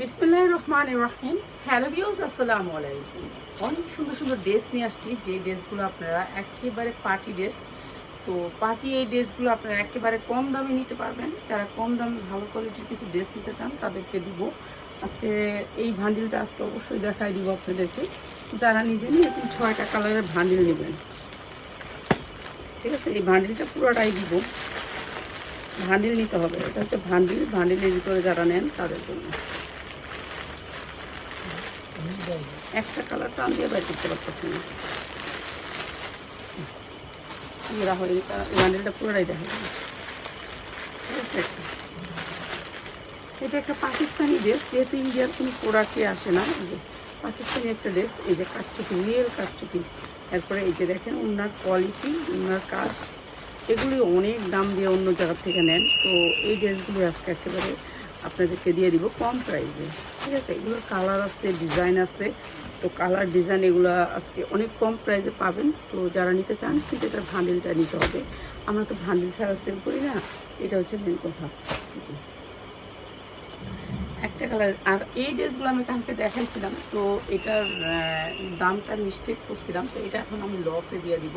বিসমিল্লাহ রহমান রাহিম। Hello views আসসালামু আলাইকুম। অনেক সুন্দর সুন্দর ড্রেস নিয়ে আসছি। যে ড্রেসগুলো আপনারা একেবারে পার্টি ড্রেস তো পার্টি এই ড্রেসগুলো আপনারা একেবারে কম দামে নিতে পারবেন। যারা কম দামে ভালো কোয়ালিটির কিছু ড্রেস নিতে চান, তাদেরকে দিব। আজকে এই ভান্ডিলটা আজকে অবশ্যই দেখাই দিব আপনাদেরকে। যারা নেবেন, এরকম ছয়টা কালারের ভান্ডিল নেবেন। ঠিক আছে? এই ভান্ডিলটা পুরোটাই দিব। ভান্ডিল নিতে হবে। এটা হচ্ছে ভান্ডিল। ভান্ডিলের ভিতরে যারা নেন, তাদের জন্য। একটা কালার টান দিয়ে বাইর করতে পারতেছি না। এরা হয় ভান্ডিলটা পুরোটাই দেখা যাবে এটা একটা পাকিস্তানি ড্রেস যেহেতু ইন্ডিয়ার কোনো প্রোডাক্টে আসে না পাকিস্তানি একটা ড্রেস এই যে কাঠচুপি রিয়েল কাঠচুপি তারপরে এই যে দেখেন, ওনার কোয়ালিটি ওনার কাজ, এগুলি অনেক দাম দিয়ে অন্য জায়গা থেকে নেন। তো এই ড্রেসগুলো আজকে একেবারে আপনাদেরকে দিয়ে দিব কম প্রাইসে ঠিক আছে এগুলোর কালার আছে ডিজাইন আছে। তো কালার ডিজাইন এগুলো আজকে অনেক কম প্রাইসে পাবেন। তো যারা নিতে চান, কিন্তু এটা ভান্ডিলটা নিতে হবে। আমরা তো ভান্ডিল ছাড়া সেল করি না, এটা হচ্ছে মেন কথা। জি। একটা কালার আর এই ড্রেসগুলো আমি কালকে দেখাইছিলাম, তো এটার দামটা মিস্টেক করছিলাম, তো এটা এখন আমি লসে দিয়ে দিব।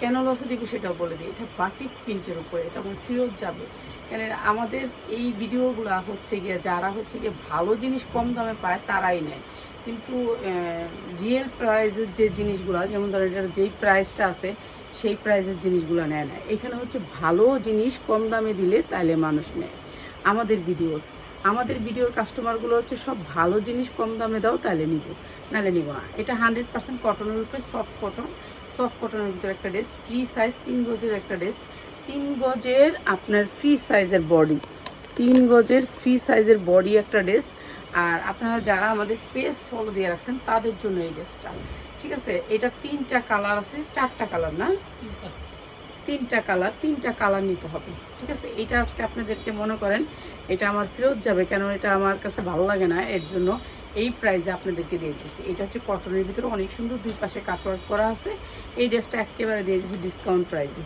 কেন লসে দিব সেটাও বলে দিই। এটা বাটিক প্রিন্টের উপরে, এটা আমার ফেরত যাবে। কেন আমাদের এই ভিডিওগুলো হচ্ছে গিয়ে, যারা হচ্ছে গিয়ে ভালো জিনিস কম দামে পায়, তারাই নেয়। কিন্তু রিয়েল প্রাইসের যে জিনিসগুলো, যেমন ধরেন এটার যেই প্রাইসটা আছে, সেই প্রাইসের জিনিসগুলো নেয় না। এখানে হচ্ছে ভালো জিনিস কম দামে দিলে তাহলে মানুষ নেয়। আমাদের ভিডিওর আমাদের ভিডিওর কাস্টমারগুলো হচ্ছে সব ভালো জিনিস কম দামে দাও তাহলে নিব। নাহলে নিব না। এটা হান্ড্রেড পার্সেন্ট কটনের উপরে সফট কটন সফট কটনের ভিতরে একটা ড্রেস ফ্রি সাইজ তিন গজের একটা ড্রেস তিন গজের আপনার ফ্রি সাইজের বডি তিন গজের ফ্রি সাইজের বডি একটা ড্রেস আর আপনারা যারা আমাদের পেজ ফলো দিয়ে রাখছেন তাদের জন্য এই ড্রেসটা ঠিক আছে? এটা তিনটা কালার আছে চারটা কালার না? তিনটা। কালার তিনটা কালার নিতে হবে। ঠিক আছে? এটা আজকে আপনাদেরকে মনে করেন এটা আমার ফেরত যাবে কেন এটা আমার কাছে ভালো লাগে না এর জন্য এই প্রাইসে আপনাদেরকে দিয়ে দিচ্ছি। এটা হচ্ছে কটনের ভিতরে অনেক সুন্দর দুই পাশে কাটওয়ার্ক করা আছে। এই ড্রেসটা একেবারে দিয়ে দিচ্ছি ডিসকাউন্ট প্রাইসে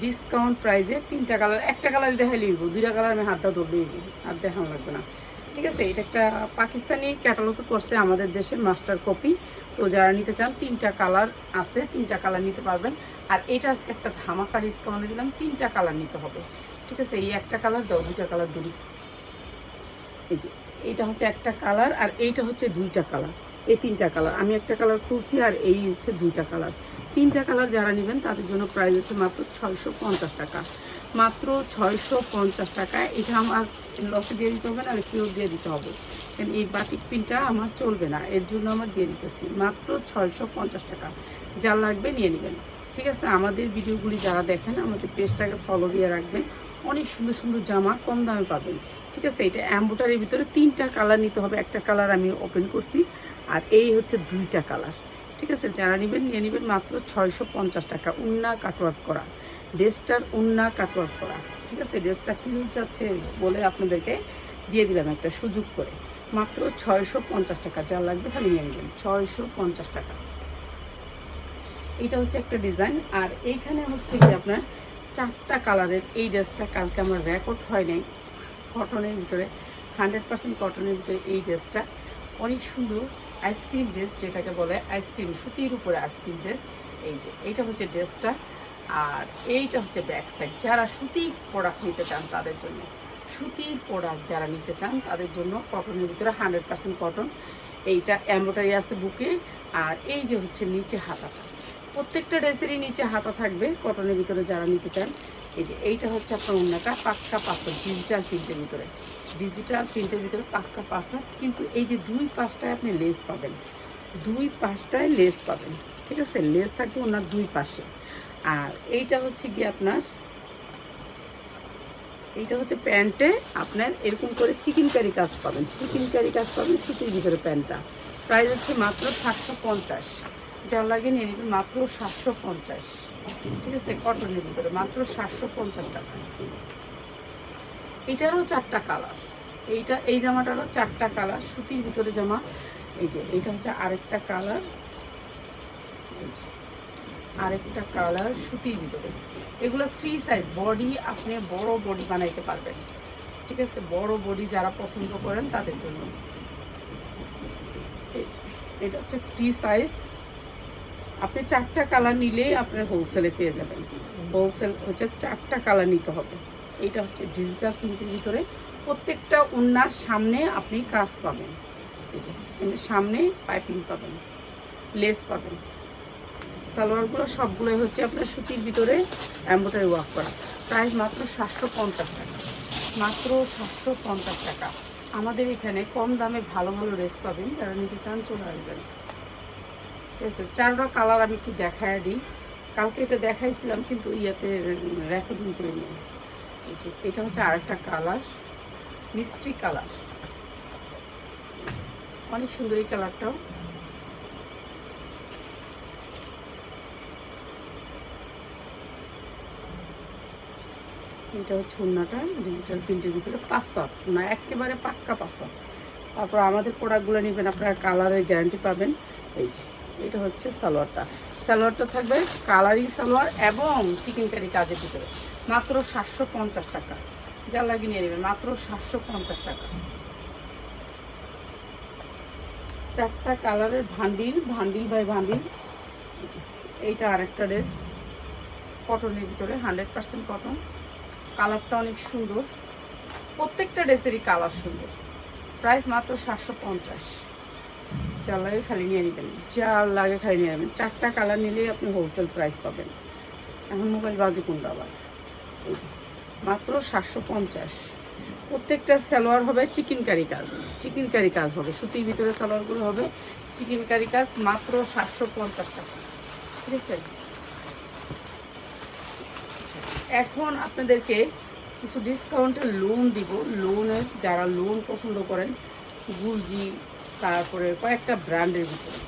ডিসকাউন্ট প্রাইসে তিনটা কালার একটা কালার দেখাই লিখব দুইটা কালার আমি হাতটা ধরবেই আর দেখানো লাগবে না। ঠিক আছে, এটা একটা পাকিস্তানি ক্যাটালগে করছে আমাদের দেশের মাস্টার কপি তো যারা নিতে চান, তিনটা কালার আছে, তিনটা কালার নিতে পারবেন। আর এটা আজকে একটা ধামাকা ডিসকাউন্টে দিলাম, তিনটা কালার নিতে হবে। ঠিক আছে, এই একটা কালার দাও, দুইটা কালার দুই এই যে, এইটা হচ্ছে একটা কালার আর এইটা হচ্ছে দুইটা কালার এই তিনটা কালার আমি একটা কালার খুলছি আর এই হচ্ছে দুইটা কালার তিনটা কালার যারা নেবেন, তাদের জন্য প্রাইস হচ্ছে মাত্র ছয়শো পঞ্চাশ টাকা। মাত্র ছয়শো পঞ্চাশ টাকা। এটা আমার লসে দিয়ে দিতে হবে না ফেরত দিয়ে দিতে হবে। কারণ এই বাটিক পিনটা আমার চলবে না। এর জন্য আমার দিয়ে দিতেছি। মাত্র ছয়শো পঞ্চাশ টাকা। যা লাগবে নিয়ে নেবেন। ঠিক আছে? আমাদের ভিডিওগুলি যারা দেখেন, আমাদের পেজটাকে ফলো দিয়ে রাখবেন। অনেক সুন্দর সুন্দর জামা কম দামে পাবেন। ঠিক আছে? এটা অ্যাম্বোটারির ভিতরে তিনটা কালার নিতে হবে। একটা কালার আমি ওপেন করছি, আর এই হচ্ছে দুইটা কালার ঠিক আছে, যারা নেবেন নিয়ে নেবেন মাত্র ছয়শো পঞ্চাশ টাকা। উন্না কাটওয়ার্ক করা। ড্রেসটার উন্না কাটওয়ার্ক করা। ঠিক আছে, ড্রেসটা ফিউজ যাচ্ছে বলে আপনাদেরকে দিয়ে দিলাম একটা সুযোগ করে। মাত্র ছয়শো পঞ্চাশ টাকা, যা লাগবে খালি নিয়ে নেবেন। ছয়শো পঞ্চাশ টাকা। এটা হচ্ছে একটা ডিজাইন। আর এইখানে হচ্ছে কি আপনার চারটা কালারের এই ড্রেসটা কালকে আমার রেকর্ড হয় নাই। কটনের ভিতরে, হান্ড্রেড পার্সেন্ট কটনের ভিতরে এই ড্রেসটা। অনেক সুন্দর। আইসক্রিম ড্রেস যেটাকে বলে আইসক্রিম সুতির উপরে আইসক্রিম ড্রেস, এই যে, এইটা হচ্ছে ড্রেসটা। আর এইটা হচ্ছে ব্যাক সাইড। যারা সুতি প্রোডাক্ট নিতে চান তাদের জন্য, সুতির প্রোডাক্ট যারা নিতে চান তাদের জন্য কটনের ভিতরে হান্ড্রেড পার্সেন্ট কটন। এইটা এম্ব্রয়ডারি আছে বুকে। আর এই যে হচ্ছে নিচে হাতাটা, প্রত্যেকটা ড্রেসেরই নিচে হাতা থাকবে কটনের ভিতরে যারা নিতে চান। এই যে এইটা হচ্ছে আপনার অন্যটা পাক্কা পাথর ডিজিটাল প্রিন্টের ভিতরে। ডিজিটাল প্রিন্টের ভিতরে পাক্কা পাথর, কিন্তু এই যে দুই পাশটায় আপনি লেস পাবেন। দুই পাশটায় লেস পাবেন, ঠিক আছে? লেস থাকবে ওনার দুই পাশে। আর এইটা হচ্ছে কি আপনার, এইটা হচ্ছে প্যান্টে আপনার এরকম করে চিকেন কারি কাজ পাবেন। চিকেন কারি কাজ পাবেন সুতির ভিতরে প্যান্টটা। প্রাইস হচ্ছে মাত্র সাতশো পঞ্চাশ। যা লাগে নিয়ে নেবেন মাত্র সাতশো পঞ্চাশ। ঠিক আছে কটনের ভিতরে, মাত্র সাতশো পঞ্চাশ টাকা। এটারও চারটা কালার। এইটা, এই জামাটারও চারটা কালার, সুতির ভিতরে জামা। এই যে, এইটা হচ্ছে আরেকটা কালার। আরেকটা কালার সুতির ভিতরে। এগুলো ফ্রি সাইজ বডি আপনি বড় বডি বানাইতে পারবেন। ঠিক আছে, বড় বডি যারা পছন্দ করেন তাদের জন্য। এটা হচ্ছে ফ্রি সাইজ আপনি চারটা কালার নিলেই আপনার হোলসেলে পেয়ে যাবেন। হোলসেল হচ্ছে চারটা কালার নিতে হবে। এটা হচ্ছে ডিজিটাল প্রিন্টের ভিতরে প্রত্যেকটা ওনার সামনে আপনি কাজ পাবেন। সামনে পাইপিং পাবেন লেস পাবেন। সালোয়ারগুলো সবগুলোই হচ্ছে আপনার সুতির ভিতরে এম্বোটারি ওয়ার্ক করা। প্রাইস মাত্র সাতশো পঞ্চাশ টাকা। মাত্র সাতশো পঞ্চাশ টাকা। আমাদের এখানে কম দামে ভালো ভালো ড্রেস পাবেন। যারা নিতে চান চলে আসবেন। ঠিক আছে চারটা কালার আমি একটু দেখায় দিই। কালকে এটা দেখাইছিলাম, কিন্তু ইয়াতে রেকর্ডিং করে নিই এটা হচ্ছে আরেকটা কালার মিষ্টি কালার অনেক সুন্দর এই কালারটাও এটা হচ্ছে উন্নাটা ডিজিটাল প্রিন্টের ভিতরে পাঁচটা না, একেবারে পাক্কা পাঁচটা তারপর আমাদের প্রোডাক্টগুলো নেবেন, আপনারা কালারের গ্যারান্টি পাবেন। এই যে। এটা হচ্ছে সালোয়ারটা। সালোয়ারটা থাকবে কালারিং সালোয়ার এবং চিকেন কারি কাজের ভিতরে। মাত্র সাতশো পঞ্চাশ টাকা। যা লাগিয়ে নিয়ে নেবেন। মাত্র সাতশো পঞ্চাশ টাকা। চারটা কালারের ভান্ডিল ভান্ডিল বাই ভান্ডিল। এইটা আরেকটা ড্রেস। কটনের ভিতরে হান্ড্রেড পার্সেন্ট কটন। কালারটা অনেক সুন্দর। প্রত্যেকটা ড্রেসেরই কালার সুন্দর। প্রাইস মাত্র সাতশো পঞ্চাশ। যার লাগে খালি নিয়ে নেবেন। যার লাগে খালি নিয়ে নেবেন। চারটা কালার নিলেই আপনি হোলসেল প্রাইস পাবেন। এখন মোবাইল বাজে কোনটা আবার? মাত্র সাতশো পঞ্চাশ। প্রত্যেকটা সালোয়ার হবে চিকেন কারি কাজ। চিকেন কারি কাজ হবে। সুতির ভিতরে সালোয়ারগুলো হবে চিকেন কারি কাজ মাত্র সাতশো পঞ্চাশ টাকা। ঠিক আছে? এখন আপনাদেরকে কিছু ডিসকাউন্টের লোন দিব। লোনের যারা লোন পছন্দ করেন, গুলজি তারপরে কয়েকটা ব্র্যান্ডের ভিতরে।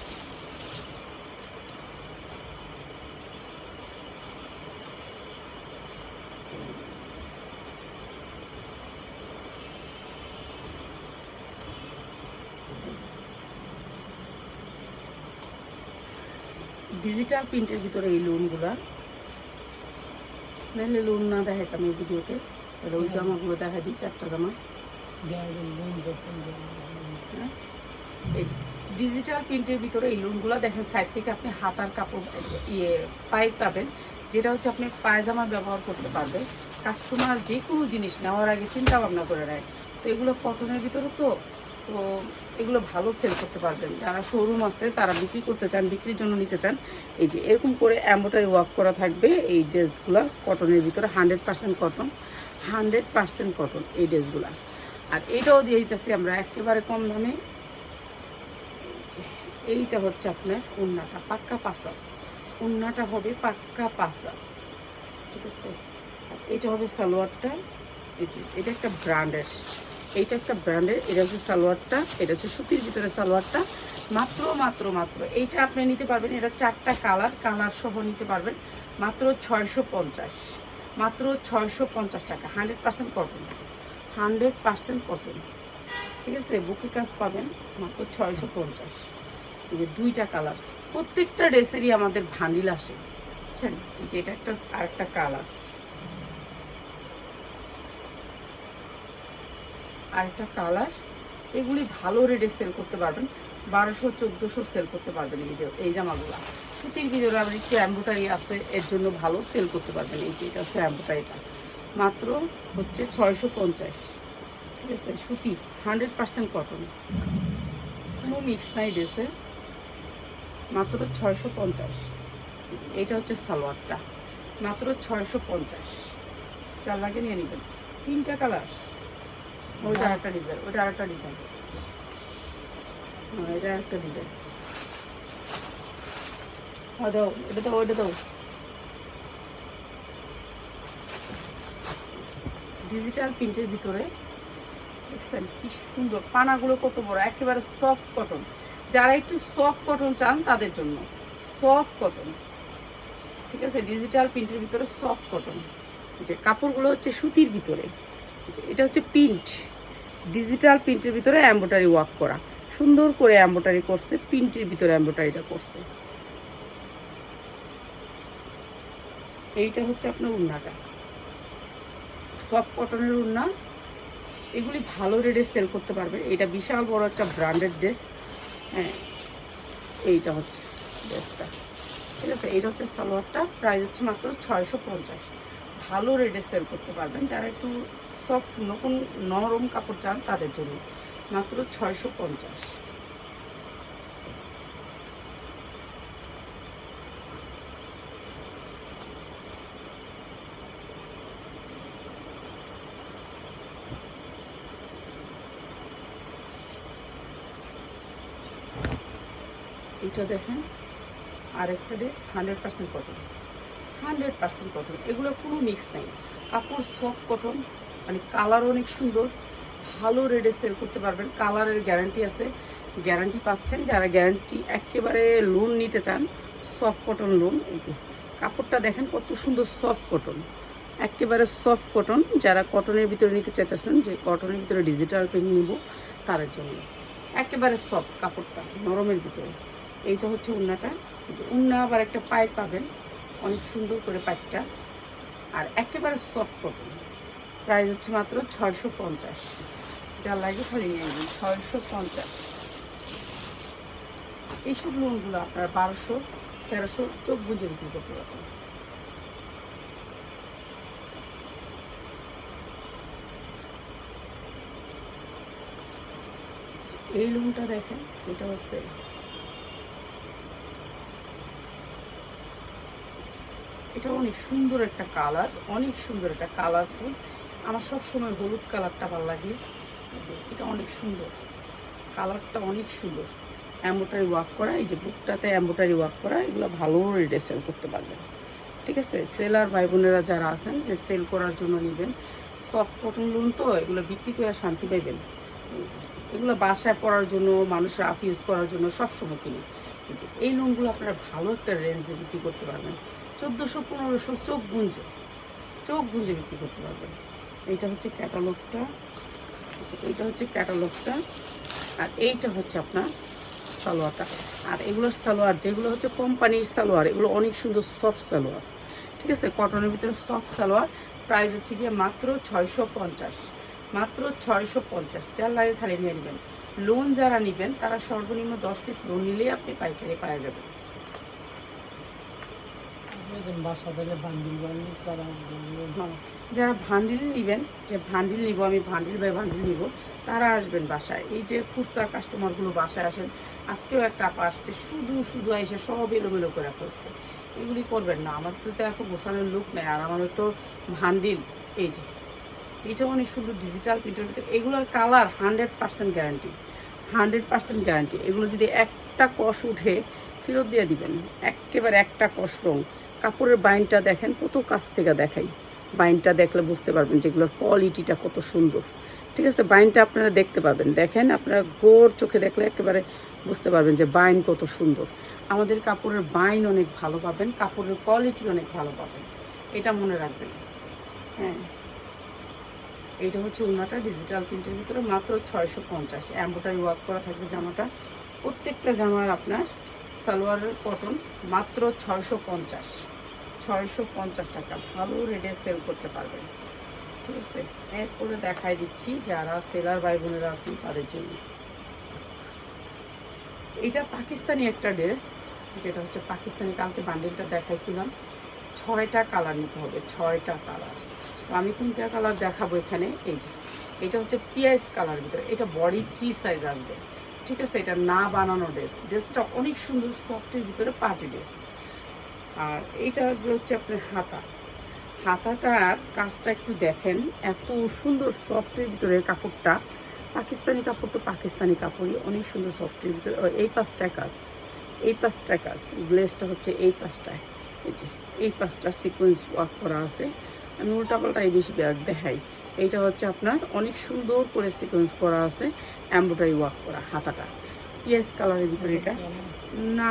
ডিজিটাল প্রিন্টের ভিতরে এই লোনগুলা নাহলে লোন না দেখাইতাম এই ভিডিওতে তাহলে ওই জামাগুলো দেখা দিই চারটা জামা। হ্যাঁ? এই ডিজিটাল প্রিন্টের ভিতরে এই লুনগুলো দেখেন সাইড থেকে আপনি হাতার কাপড় ইয়ে পাইপ পাবেন, যেটা হচ্ছে আপনি পায়জামা ব্যবহার করতে পারবেন। কাস্টমার যে কোনো জিনিস নেওয়ার আগে চিন্তা ভাবনা করে নেয়। তো এগুলো কটনের ভিতরে তো তো এগুলো ভালো সেল করতে পারবেন। যারা শোরুম আছে, তারা বিক্রি করতে চান, বিক্রির জন্য নিতে চান, এই যে এরকম করে অ্যাম্বোটারি ওয়ার্ক করা থাকবে এই ড্রেসগুলো কটনের ভিতরে hundred percent cotton hundred percent cotton এই ড্রেসগুলো আর এটাও দিয়ে দিতেছি আমরা একেবারে কম দামে এইটা হচ্ছে আপনার উন্নাটা, পাক্কা পাসা উন্নাটা হবে পাক্কা পাসা ঠিক আছে? এটা হবে সালোয়ারটা। এই যে, এটা একটা ব্র্যান্ডের, এইটা একটা ব্র্যান্ডের, এটা হচ্ছে সালোয়ারটা, এটা হচ্ছে সুতির ভিতরে সালোয়ারটা। মাত্র মাত্র মাত্র, এইটা আপনি নিতে পারবেন, এটা চারটা কালার কালার সহ নিতে পারবেন। মাত্র ছয়শো পঞ্চাশ, মাত্র ছয়শো পঞ্চাশ টাকা, hundred percent cotton. Hundred percent cotton. ঠিক আছে? বুকে কাজ পাবেন, মাত্র ছয়শো পঞ্চাশ। যে দুইটা কালার প্রত্যেকটা ড্রেসেরই আমাদের ভান্ডিল আসে। বুঝছেন? যে এটা একটা আর একটা কালার আর একটা কালার এগুলি ভালো রেটে সেল করতে পারবেন। বারোশো, চোদ্দোশো সেল করতে পারবেন এই এই জামাগুলো। সুতির ভিতরে আবার একটু অ্যাম্বোটারি আছে, এর জন্য ভালো সেল করতে পারবেন। এই যে এটা হচ্ছে অ্যাম্বোটারিটা মাত্র হচ্ছে ছয়শো পঞ্চাশ। ঠিক আছে? সুতি হান্ড্রেড পার্সেন্ট কটন কোনো মিক্স নাই ড্রেসে মাত্র ছয়শো পঞ্চাশ। এইটা হচ্ছে সালোয়ারটা। মাত্র ছয়শো পঞ্চাশ। চার লাগে নিয়ে নেবেন। তিনটা কালার। ওইটা একটা ডিজাইন ওইটা আরেকটা ডিজাইন হ্যাঁ এটা একটা ডিজাইন হ্যাঁ দাও, এটা দাও, ওইটা দাও। ডিজিটাল প্রিন্টের ভিতরে, দেখছেন কি সুন্দর, পানাগুলো কত বড়, একেবারে সফট কটন যারা একটু সফট কটন চান তাদের জন্য। সফট কটন ঠিক আছে? ডিজিটাল প্রিন্টের ভিতরে সফট কটন যে কাপড়গুলো হচ্ছে সুতির ভিতরে। এটা হচ্ছে প্রিন্ট ডিজিটাল প্রিন্টের ভিতরে এম্বোটারি ওয়ার্ক করা। সুন্দর করে এম্বোটারি করছে প্রিন্টের ভিতরে এম্বোটারিটা করছে। এইটা হচ্ছে আপনার উন্নাটা। সফট কটনের উন্না। এগুলি ভালো রেটে সেল করতে পারবেন। এটা বিশাল বড় একটা ব্র্যান্ডেড ড্রেস হ্যাঁ। এইটা হচ্ছে ড্রেসটা। ঠিক আছে, এইটা হচ্ছে সালোয়ারটা। প্রাইস হচ্ছে মাত্র ছয়শো পঞ্চাশ। ভালো রেটে সেল করতে পারবেন। যারা একটু সফট নতুন, নরম কাপড় চান, তাদের জন্য মাত্র ছয়শো পঞ্চাশ। এটা দেখেন, আরেকটা dress hundred percent cotton hundred percent cotton এগুলো কোনো মিক্স নাই। কাপড় সফট কটন মানে কালার অনেক সুন্দর। ভালো রেডে সেল করতে পারবেন। কালারের গ্যারান্টি আছে। গ্যারান্টি পাচ্ছেন যারা গ্যারান্টি একেবারে লোন নিতে চান সফট কটন লোন এই যে কাপড়টা দেখেন কত সুন্দর সফট কটন একেবারে সফট কটন যারা কটনের ভিতরে নিতে চাইতেছেন যে কটনের ভিতরে ডিজিটাল পেন নিব, তাদের জন্য। একেবারে সফট কাপড়টা, নরমের ভিতরে। এইটা হচ্ছে উন্নাটা। উন্না আবার একটা পাইপ পাবেন, অনেক সুন্দর করে পাইপটা। আর একেবারে সফট কটন প্রাইস হচ্ছে মাত্র ছয়শো পঞ্চাশ। যা লাগে খালি নিয়ে নেবেন, ছয়শো পঞ্চাশ। এইসব লোনগুলো আপনার বারোশো, তেরোশো চোখ বুঝে বিক্রি করতে পারবেন। এই লোনটা দেখেন, এটা হচ্ছে এটা অনেক সুন্দর একটা কালার, অনেক সুন্দর একটা কালারফুল। আমার সব সময় হলুদ কালারটা ভালো লাগে। এটা অনেক সুন্দর। কালারটা অনেক সুন্দর। অ্যাম্বোটারি ওয়ার্ক করা, এই যে বুকটাতে অ্যাম্বোটারি ওয়ার্ক করা, এগুলো ভালো রেটে সেল করতে পারবেন। ঠিক আছে? সেলার ভাই বোনেরা যারা আছেন, যে সেল করার জন্য নেবেন সফট কটন লোন তো, এগুলো বিক্রি করে শান্তি পাইবেন। এগুলো বাসায় পড়ার জন্য, মানুষের আফ ইউজ করার জন্য সবসময় কিনি এই লোনগুলো আপনারা ভালো একটা রেঞ্জে বিক্রি করতে পারবেন। চোদ্দোশো পনেরোশো চোখ গুঞ্জে। চোখ গুঞ্জে বিক্রি করতে পারবেন। এইটা হচ্ছে ক্যাটালগটা। এইটা হচ্ছে ক্যাটালগটা। আর এইটা হচ্ছে আপনার সালোয়ারটা। আর এগুলোর সালোয়ার, যেগুলো হচ্ছে কোম্পানির সালোয়ার, এগুলো অনেক সুন্দর সফট সালোয়ার। ঠিক আছে? কটনের ভিতরে সফট সালোয়ার। প্রাইস হচ্ছে গিয়ে মাত্র ছয়শো পঞ্চাশ। মাত্র ছয়শো পঞ্চাশ। যার লাগে খালি নিয়ে নেবেন। লোন যারা নেবেন, তারা সর্বনিম্ন দশ পিস লোন নিলেই আপনি পাইকারি পাওয়া যাবেন যারা ভান্ডিল নেবেন, যে ভান্ডিল নিব, আমি ভান্ডিল বাই ভান্ডিল নিব, তারা আসবেন বাসায়। এই যে খুচরা কাস্টমারগুলো বাসায় আসেন, আজকেও একটা আপা আসছে, শুধু শুধু এসে সব এলোমেলো করে ফেলছে। এগুলি করবেন না, আমার তো এত গোছানোর লোক নেই, আর আমার তো ভান্ডিল এই যে এটা অনেক সুন্দর ডিজিটাল প্রিন্টের এগুলোর colour hundred percent guarantee hundred percent guarantee এগুলো যদি একটা কষ উঠে, ফেরত দিয়ে দিবেন, একেবারে একটা কষ রং। কাপড়ের বাইনটা দেখেন, কত কাছ থেকে দেখাই। বাইনটা দেখলে বুঝতে পারবেন যেগুলোর কোয়ালিটিটা কত সুন্দর। ঠিক আছে, বাইনটা আপনারা দেখতে পাবেন। দেখেন, আপনারা গোর চোখে দেখলে একেবারে বুঝতে পারবেন যে বাইন কত সুন্দর। আমাদের কাপড়ের বাইন অনেক ভালো পাবেন, কাপড়ের কোয়ালিটি অনেক ভালো পাবেন। এটা মনে রাখবেন। হ্যাঁ। এটা হচ্ছে উন্নাটা ডিজিটাল প্রিন্টের ভিতরে মাত্র ছয়শো পঞ্চাশ। অ্যাম্বোটারি ওয়ার্ক করা থাকবে জামাটা। প্রত্যেকটা জামার আপনার সালোয়ারের কটন মাত্র ছয়শো পঞ্চাশ। ছয়শো পঞ্চাশ টাকা। ভালো রেটে সেল করতে পারবেন। ঠিক আছে? এরপরে দেখাই দিচ্ছি যারা সেলার ভাই বোনেরা আছেন তাদের জন্য। এটা পাকিস্তানি একটা ড্রেস যেটা হচ্ছে পাকিস্তানি, কালকে বান্ডেলটা দেখাইছিলাম। ছয়টা কালার নিতে হবে, ছয়টা কালার তো আমি তিনটা কালার দেখাবো এখানে। এই যে, এটা হচ্ছে পিয়াইস কালার ভিতরে। এটা বডি ফ্রি সাইজ আসবে। ঠিক আছে? এটা না বানানো ড্রেস ড্রেসটা অনেক সুন্দর সফটের ভিতরে পার্টি ড্রেস আর এইটা আসবে হচ্ছে আপনার হাতা। হাতাটার কাজটা একটু দেখেন, এত সুন্দর সফটের ভিতরে কাপড়টা। পাকিস্তানি কাপড় তো পাকিস্তানি কাপড়ই, অনেক সুন্দর সফটের ভিতরে। এই পাঁচটা কাজ, এই পাঁচটা কাজ। গ্লেসটা হচ্ছে এই পাঁচটায়। এই যে, এই পাঁচটা সিকোয়েন্স ওয়ার্ক করা আছে। আমি উল্টাপাল্টাই বেশি দেখাই। এইটা হচ্ছে আপনার অনেক সুন্দর করে সিকোয়েন্স করা আছে এমব্রয়ডারি ওয়ার্ক করা হাতাটা। পিএস কালারের ভিতরে এটা। না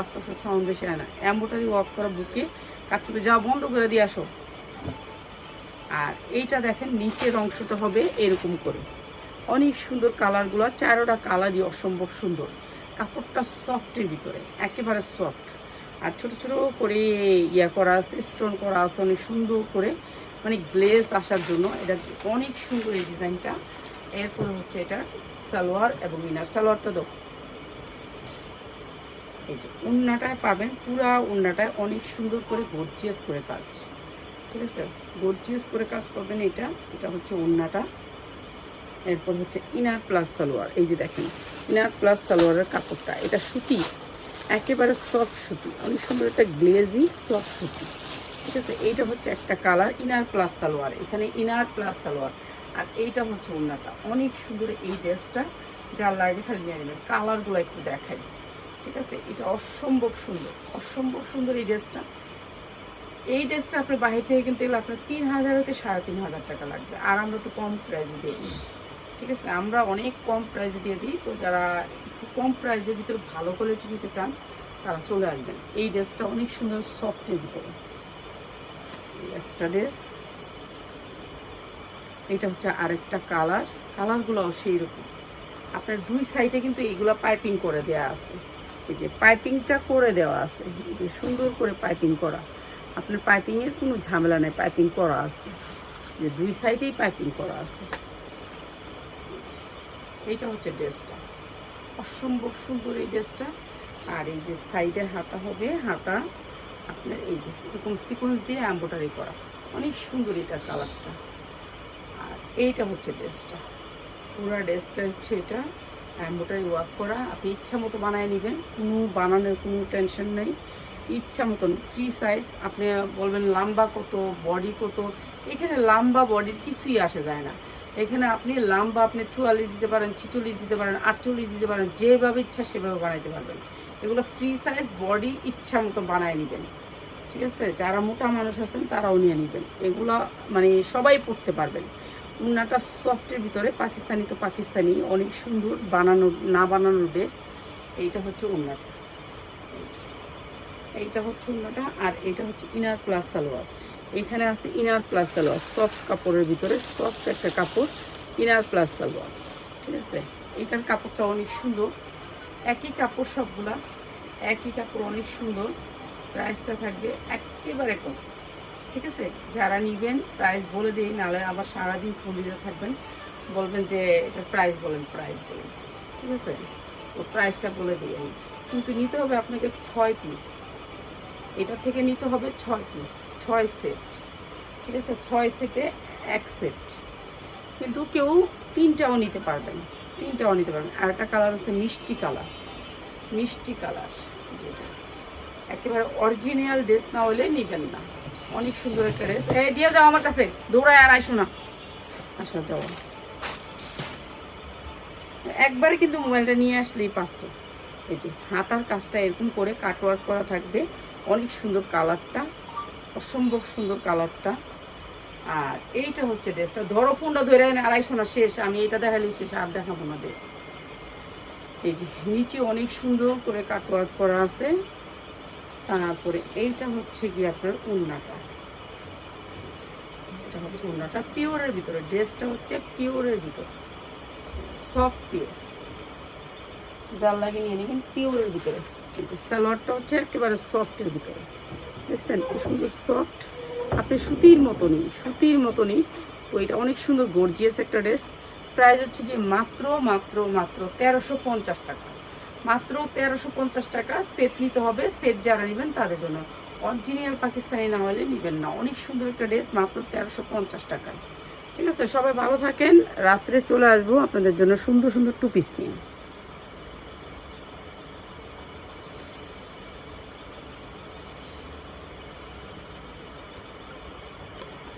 আস্তে আস্তে সাউন্ড বেশি হয় না। এমব্রয়ডারি ওয়ার্ক করা বুকে কাটছুপে যাওয়া বন্ধ করে দিয়ে আসো। আর এইটা দেখেন নিচের অংশটা হবে এরকম করে। অনেক সুন্দর কালারগুলো চারোটা কালারই অসম্ভব সুন্দর। কাপড়টা সফটের ভিতরে একেবারে সফট আর ছোট ছোট করে ইয়া করা আছে স্টোন করা আছে অনেক সুন্দর করে মানে গ্লেজ আসার জন্য। এটা অনেক সুন্দর এই ডিজাইনটা এরপরে হচ্ছে এটা সালোয়ার এবং ইনার সালোয়ারটা দাও। এই যে, উন্নাটায় পাবেন পুরা উন্নাটায় অনেক সুন্দর করে গর্জিয়াস করে কাজ। ঠিক আছে? গর্জিয়াস করে কাজ পাবেন এটা এটা হচ্ছে উন্নাটা। এরপর হচ্ছে ইনার প্লাস সালোয়ার। এই যে দেখেন, ইনার প্লাস সালোয়ারের কাপড়টা, এটা সুতি, একেবারে সফট সুতি, অনেক সুন্দর একটা গ্লেজি সফট সুতি। ঠিক আছে? এইটা হচ্ছে একটা কালার, ইনার প্লাস সালোয়ার। এখানে ইনার প্লাস সালোয়ার। আর এইটা হচ্ছে ওড়নাটা অনেক সুন্দর এই ড্রেসটা, যার লাগে খালি নিয়ে নেবেন। কালারগুলো একটু দেখাই। ঠিক আছে? এটা অসম্ভব সুন্দর। অসম্ভব সুন্দর এই ড্রেসটা। এই ড্রেসটা আপনার বাহির থেকে কিন্তু এগুলো আপনার তিন হাজার হতে সাড়ে তিন হাজার টাকা লাগবে। আর আমরা তো কম প্রাইসে দিই। ঠিক আছে? আমরা অনেক কম প্রাইসে দিয়ে দিই। তো যারা একটু কম প্রাইজের ভিতরে ভালো কোয়ালিটি নিতে চান, তারা চলে আসবেন। এই ড্রেসটা অনেক সুন্দর সফটের ভিতরে। একটা ড্রেস এটা হচ্ছে আরেকটা কালার কালারগুলো সেই রকম। আপনার দুই সাইডে কিন্তু এইগুলা পাইপিং করে দেওয়া আছে। এই যে পাইপিংটা করে দেওয়া আছে। যে সুন্দর করে পাইপিং করা। আপনার পাইপিংয়ের কোনো ঝামেলা নেই পাইপিং করা আছে। যে দুই সাইডেই পাইপিং করা আছে। এইটা হচ্ছে ড্রেসটা অসম্ভব সুন্দর এই ড্রেসটা আর এই যে সাইডে হাতা হবে, হাতা আপনার এই যে এরকম সিকোয়েন্স দিয়ে এম্বোটারি করা। অনেক সুন্দর এটা কালারটা আর এইটা হচ্ছে ড্রেসটা পুরো ড্রেসটা হচ্ছে এটা। এম্বোটারি ওয়ার্ক করা। আপনি ইচ্ছা মতো বানায় নেবেন। কোনো বানানোর কোনো টেনশন নেই। ইচ্ছা মতন ফ্রি সাইজ আপনি বলবেন লম্বা কত বডি কত। এখানে লম্বা বডির কিছুই আসে যায় না। এখানে আপনি লম্বা আপনি চুয়াল্লিশ দিতে পারেন, ছিচল্লিশ দিতে পারেন, আটচল্লিশ দিতে পারেন, যেভাবে ইচ্ছা সেভাবে বানাইতে পারবেন। এগুলো ফ্রি সাইজ বডি ইচ্ছা মতো বানায় নেবেন। ঠিক আছে? যারা মোটা মানুষ আছেন, তারাও নিয়ে নেবেন। এগুলো মানে সবাই পড়তে পারবেন। উন্নাটা সফটের ভিতরে, পাকিস্তানি তো পাকিস্তানি, অনেক সুন্দর বানানো না বানানোর ড্রেস এইটা হচ্ছে উন্নাটা। এইটা হচ্ছে উন্নাটা, আর এটা হচ্ছে ইনার প্লাস সালোয়ার। এখানে আছে ইনার প্লাস সালোয়ার, সফট কাপড়ের ভিতরে, সফট একটা কাপড়, ইনার প্লাস সালোয়ার। ঠিক আছে? এটার কাপড়টা অনেক সুন্দর। একই কাপড় সবগুলা, একই কাপড় অনেক সুন্দর। প্রাইসটা থাকবে একেবারে কম। ঠিক আছে? যারা নিবেন প্রাইস বলে দিই নাহলে আবার সারাদিন ফোন দিতে থাকবেন। বলবেন যে, এটা প্রাইস বলেন প্রাইস বলেন। ঠিক আছে? তো প্রাইসটা বলে দিই আমি। কিন্তু নিতে হবে আপনাকে ছয় পিস এটা থেকে নিতে হবে ছয় পিস ছয় সেট ঠিক আছে? ছয় সেটে এক সেট কিন্তু কেউ তিনটাও নিতে পারবেন, তিনটাও নিতে পারবেন। আর একটা কালার হচ্ছে মিষ্টি কালার মিষ্টি কালার যেটা। একেবারে অরিজিনাল ড্রেস না হলে নিবেন না। অনেক সুন্দর একটা ড্রেস। এই দিয়ে যাও আমার কাছে। দৌড়ায় আর আইসো না। আসা যাও। একবারে কিন্তু মোবাইলটা নিয়ে আসলেই পারত। এই যে হাতার কাজটা এরকম করে কাটওয়ার্ক করা থাকবে। অনেক সুন্দর কালারটা অসম্ভব সুন্দর কালারটা। আর এইটা হচ্ছে ড্রেসটা। ধরো ফোনটা ধরে আড়াইশো না শেষ। আমি এটা দেখালি শেষ আর দেখাবো না ড্রেস। এই যে নিচে অনেক সুন্দর করে কাটওয়ার্ক করা আছে। তারপরে এইটা হচ্ছে কি আপনার উন্নাটা। এটা হচ্ছে উন্নাটা, পিওরের ভিতরে, ড্রেসটা হচ্ছে পিওরের ভিতরে। Soft pure. যার লাগে নিয়ে নেবেন পিওরের ভিতরে। সালোয়ারটা হচ্ছে একেবারে সফটের ভিতরে। দেখছেন কি সুন্দর সফট? আপনি সুতির মতনই সুতির মতনই। তো এটা অনেক সুন্দর, গর্জিয়াস একটা ড্রেস। প্রাইস হচ্ছে কি মাত্র মাত্র মাত্র তেরোশো পঞ্চাশ টাকা। মাত্র তেরোশো পঞ্চাশ টাকা সেট নিতে হবে। সেট যারা নেবেন তাদের জন্য। অরিজিনাল পাকিস্তানি না হলে নেবেন না। অনেক সুন্দর একটা ড্রেস মাত্র তেরোশো পঞ্চাশ টাকা ঠিক আছে? সবাই ভালো থাকেন। রাত্রে চলে আসব আপনাদের জন্য সুন্দর সুন্দর টুপিস নিয়ে।